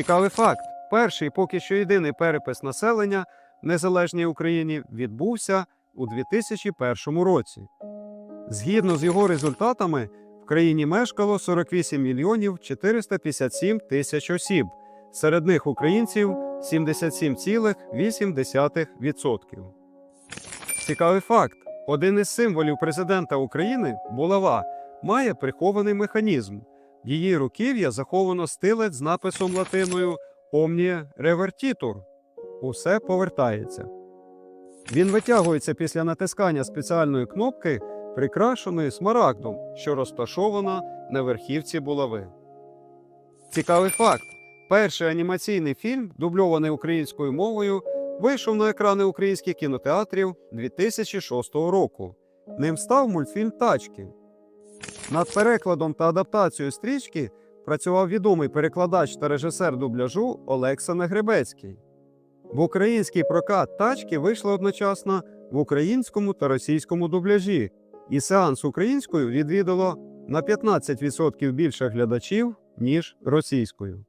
Цікавий факт: перший поки що єдиний перепис населення в незалежній Україні відбувся у 2001 році. Згідно з його результатами, в країні мешкало 48 мільйонів 457 тисяч осіб. Серед них українців 77,8%. Цікавий факт: один із символів президента України булава має прихований механізм. Її руків'я заховано стилець з написом латиною Omnia Revertitur. Усе повертається. Він витягується після натискання спеціальної кнопки, прикрашеної смарагдом, що розташована на верхівці булави. Цікавий факт: перший анімаційний фільм, дубльований українською мовою, вийшов на екрани українських кінотеатрів 2006 року. Ним став мультфільм Тачки. Над перекладом та адаптацією стрічки працював відомий перекладач та режисер дубляжу Олекса Негребецький. В український прокат тачки вийшли одночасно в українському та російському дубляжі, і сеанс українською відвідало на 15% більше глядачів, ніж російською.